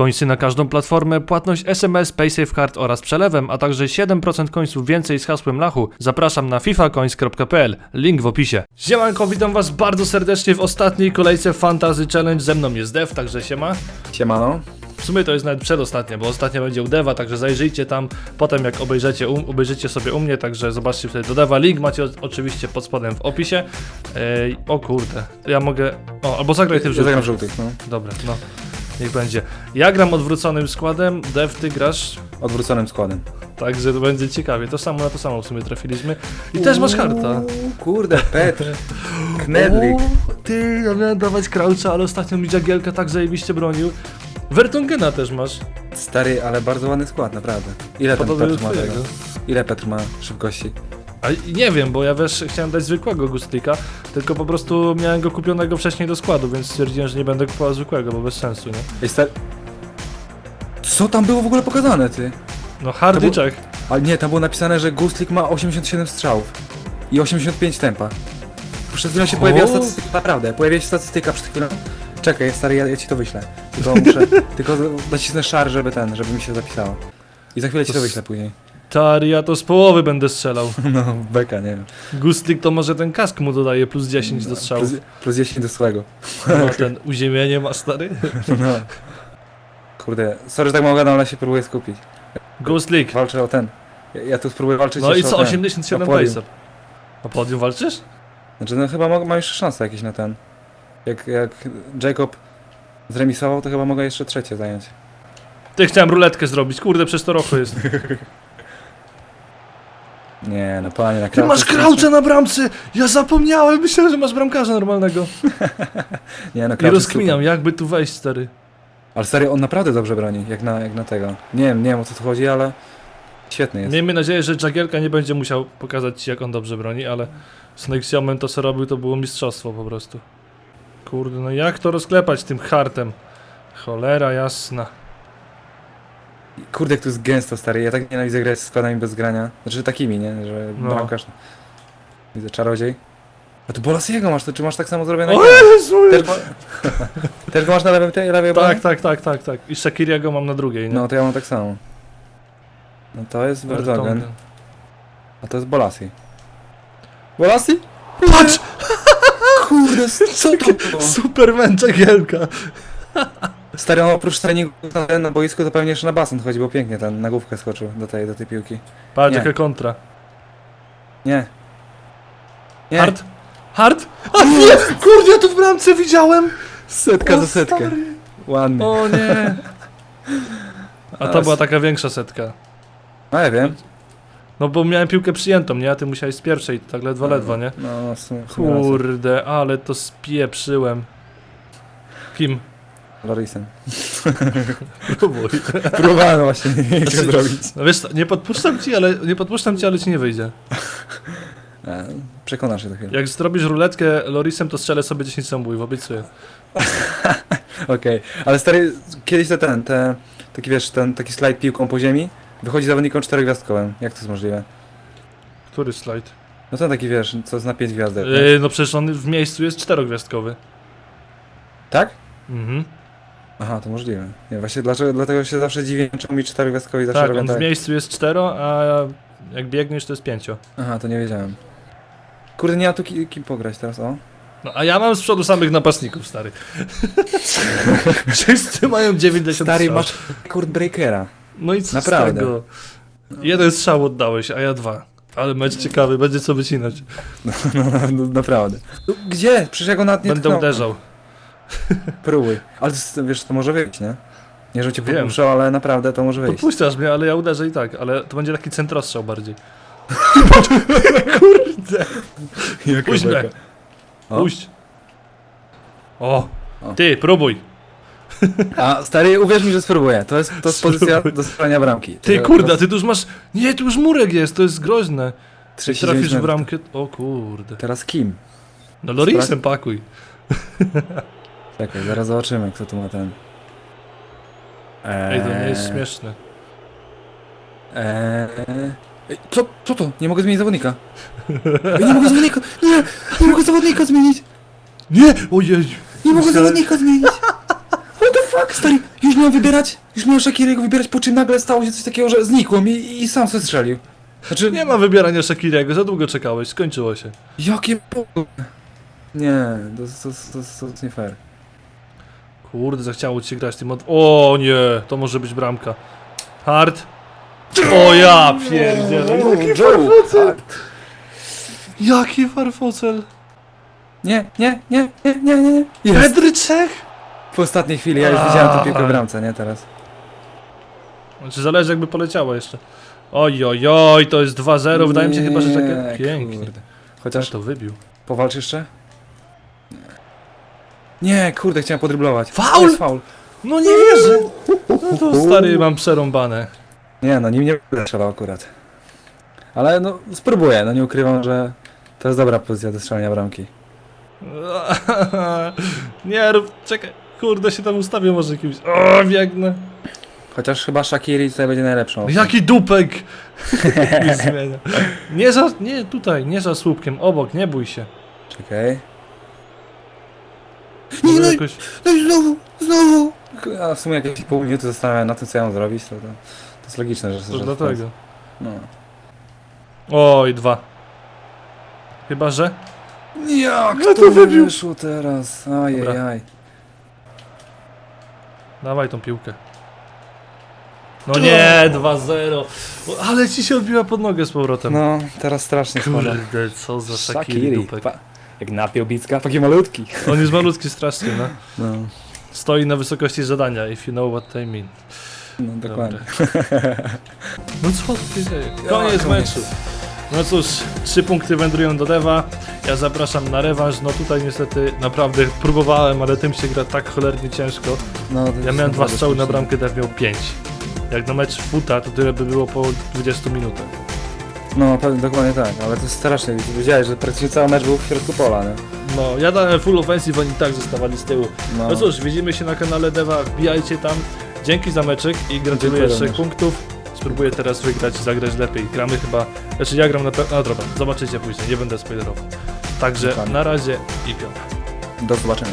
Końsy na każdą platformę, płatność SMS, PaySafeCard oraz przelewem, a także 7% końców więcej z hasłem Lachu. Zapraszam na fifacoins.pl. Link w opisie. Siemanko, witam was bardzo serdecznie w ostatniej kolejce Fantasy Challenge. Ze mną jest Dev, także siema. Siemano. W sumie to jest nawet przedostatnia, bo ostatnia będzie u Deva, także zajrzyjcie tam potem jak obejrzycie, u, obejrzycie sobie u mnie, także zobaczcie wtedy do Deva. Link macie o, oczywiście pod spodem w opisie. Ej, o kurde, ja mogę... O, albo zagraj ty w Ja zagram w żółtych, no. Dobra, no. Niech będzie. Ja gram odwróconym składem, Dev ty grasz, Odwróconym składem. także to będzie ciekawie. To samo na to samo w sumie trafiliśmy. I też masz harta. Uuu, Kurde, Petr. Knedlik. O, Ty, ja miałem dawać Croucha, ale ostatnio mi Jagielka tak zajebiście bronił. Vertongena też masz. Stary, ale bardzo ładny skład, naprawdę. Ile ten Podobny do Petr ma tego? Ile Petr ma szybkości? A nie wiem, bo ja wiesz, chciałem dać zwykłego Gustlika, tylko po prostu miałem go kupionego wcześniej do składu, więc stwierdziłem, że nie będę kupował zwykłego, bo bez sensu, nie? Ej, stary... Co tam było w ogóle pokazane, ty? No hardyczek. Ale nie, tam było napisane, że Gustlik ma 87 strzałów. I 85 tempa. Przed chwilą się O! pojawiła statystyka, naprawdę, pojawiła się statystyka przed chwilą. Czekaj, stary, ja, ja ci to wyślę. Tylko muszę, tylko nacisnę szar, żeby ten, żeby mi się zapisało. I za chwilę ci to wyślę później. Tari, ja to z połowy będę strzelał. No, beka, nie wiem. Gustlik to może ten kask mu dodaje plus 10 do strzału. Plus, plus 10 do swego. No, ten uziemienie ma stary. No. Kurde, sorry, że tak mało gadam, ale się próbuję skupić. Gustlik. Walczę o ten. Ja, ja tu spróbuję walczyć No i co, o ten. 87 na podium. pace'em. Na podium walczysz? Znaczy, no chyba mo- mam jeszcze szansę jakieś na ten. Jak, jak Jacob zremisował, to chyba mogę jeszcze trzecie zająć. Ty chciałem ruletkę zrobić, kurde, przez to roku jest. Nie, no panie, na Ty masz kraucza na bramce! Ja zapomniałem, myślałem, że masz bramkarza normalnego. Nie, no I Crouch jest rozkminiam, super. jakby tu wejść, stary. Ale stary, on naprawdę dobrze broni, jak na, jak na tego. Nie wiem, nie wiem o co tu chodzi, ale świetny jest. Miejmy nadzieję, że Jagielka nie będzie musiał pokazać ci, jak on dobrze broni, ale z Nexiomem to, co robił, to było mistrzostwo po prostu. Kurde, no jak to rozklepać tym hartem? Cholera jasna. Kurde, jak tu jest gęsto, stary. Ja tak nienawidzę grać z składami bez grania. Znaczy takimi, nie? Że No. bramkarz. Widzę czarodziej. A tu Bolasiego masz, to czy masz tak samo zrobione? O ja? Jezu! Też, ma... Też go masz na lewym, tej, lewej obronie? Tak, tak, tak, tak, tak. I Shakiriego mam na drugiej, nie? No to ja mam tak samo. No to jest Vertonghen, Vertonghen. a to jest Bolasi. Bolasi? Patrz! Kurde, co to było? Superman Jagielka! Stary, on oprócz treningu na, na boisku to pewnie jeszcze na basen chodzi, bo pięknie ten na główkę skoczył do tej, do tej piłki. Patrz, Nie. jaka kontra. Nie. Nie. Hard? Hard? A nie! Kurde, ja tu w bramce widziałem! Setka O, za setkę. stary. Ładny. O nie! A to była taka większa setka. No ja wiem. No bo miałem piłkę przyjętą, nie? A ty musiałeś z pierwszej, tak ledwo, ledwo, nie? No, no w sumie, w sumie racja. Kurde, ale to spieprzyłem. Kim? Lorisem. Próbuj. Próbowałem właśnie nie Znaczy- zrobić. No wiesz, co, nie podpuszczam ci, ale nie podpuszczam ci, ale ci nie wyjdzie. E, przekonasz się za chwilę. Jak zrobisz ruletkę Lorisem, to strzelę sobie 10 samobójów, obiecuję. Okej, ale stary, kiedyś te ten, te, taki wiesz, ten, taki slajd piłką po ziemi, wychodzi zawodnikom czterogwiazdkowym. Jak to jest możliwe? Który slajd? No ten taki wiesz, co jest na pięć gwiazdek. nie? Yy, no przecież on w miejscu jest czterogwiazdkowy. Tak? Mhm. Aha, to możliwe. Nie, właśnie dlaczego, dlatego się zawsze dziwię, czemu mi czterogwiazdkowi zawsze Tak, robią on tak. w miejscu jest cztero, a jak biegniesz to jest pięcio. Aha, to nie wiedziałem. Kurde, nie ma tu ki- kim pograć teraz, o. No a ja mam z przodu samych napastników, stary. Wszyscy mają 90 Stary, strzał. masz kurt breakera. No i co Naprawdę. z tego? Jeden strzał oddałeś, a ja dwa. Ale mecz ciekawy, będzie co wycinać. No, no, no naprawdę. No, gdzie? Przecież ja go nawet nie Będę tknąłem. uderzał. Próbuj. Ale wiesz, to może wyjść, nie? Nie, że cię Wiem. podpuszczał, ale naprawdę to może wyjść. Podpuszczasz mnie, ale ja uderzę i tak, ale to będzie taki centrostrzał bardziej. Kurde. Puść mnie. Puść. O. O. Ty, próbuj. A stary, uwierz mi, że spróbuję. To jest, to jest pozycja do strzelania bramki. Ty, Tylko kurde, ty tu już masz... Nie, tu już murek jest, to jest groźne. 39 Trafisz w bramkę... O kurde. Teraz kim? No Lorisem pakuj. Czekaj, zaraz zobaczymy, kto tu ma ten. Eee, Ej, to nie jest śmieszne. Eee... Ej, co, co to? Nie mogę zmienić zawodnika. Ej, nie mogę zawodnika! Nie! Nie mogę zawodnika zmienić! Nie! Ojej! Nie mogę zawodnika zmienić! What the fuck, stary? Już miałem wybierać, już miałem Shakiriego wybierać, po czym nagle stało się coś takiego, że znikło mi i, i sam sobie strzelił. Znaczy, Nie ma wybierania Shakiriego, za długo czekałeś, skończyło się. jakie p- Nie, to, to, to, to, to jest nie fair. Kurde, zachciało ci się grać tym od... O nie, to może być bramka. Hard. O ja pierdzielę, jaki Joe, farfocel! Jaki farfocel! Nie, nie, nie, nie, nie, nie, nie. Jest. Pedry Czech! W ostatniej chwili, ja już widziałem tę piłkę w bramce, nie teraz. Znaczy zależy jakby poleciała jeszcze. Oj, oj, oj, to jest 2-0, wydaje mi się chyba, że takie... Nie, Pięknie. Kurde. Chociaż Chociaż to wybił. powalcz jeszcze? Nie, kurde, chciałem podryblować. Faul! To jest faul. No nie wierzę! No to stary, mam przerąbane. Nie, no nim nie będę strzelał akurat. Ale no, spróbuję, no nie ukrywam, że to jest dobra pozycja do strzelania bramki. Nie rób, czekaj. Kurde, się tam ustawię może kimś. O, biegnę. Chociaż chyba Shakiri tutaj będzie najlepszą. opcją. Jaki dupek! Nie zmienia. Nie za, nie tutaj, nie za słupkiem, obok, nie bój się. Czekaj. Może no i- jakoś... No i znowu, znowu! A w sumie jakieś pół minuty zastanawiałem na tym, co ja mam zrobić, to, to, to jest logiczne, że... To że dlatego. No. Oj, dwa. Chyba, że? Jak No to wybił. wyszło teraz? Ajajaj. Dawaj tą piłkę. No nie, 2-0. O, Ale ci się odbiła pod nogę z powrotem. No, teraz strasznie spada. Kurde, co za Shakiri dupek. pa, jak napiął Bicka, taki malutki. On jest malutki strasznie, no. No, Stoi na wysokości zadania, if you know what I mean. no dokładnie. No co tu się dzieje? Koniec meczu. No cóż, trzy punkty wędrują do Dewa. Ja zapraszam na rewanż. No tutaj niestety naprawdę próbowałem, ale tym się gra tak cholernie ciężko. No, Ja miałem dwa strzały na bramkę, Dev miał pięć. Jak na mecz futa, to tyle by było po 20 minutach. No, pewnie, dokładnie tak, ale to jest strasznie. Wiedziałeś, że praktycznie cały mecz był w środku pola, nie? No, ja dałem full offensive, oni tak zostawali z tyłu. No, No cóż, widzimy się na kanale Dewa, wbijajcie tam. Dzięki za meczek i gratuluję Dziękuję trzech również. punktów. Spróbuję teraz wygrać i zagrać lepiej. Gramy chyba, znaczy ja gram na, pe- no dobra, zobaczycie później, nie będę spoilerował. Także Dokładnie. na razie i piątek. do zobaczenia.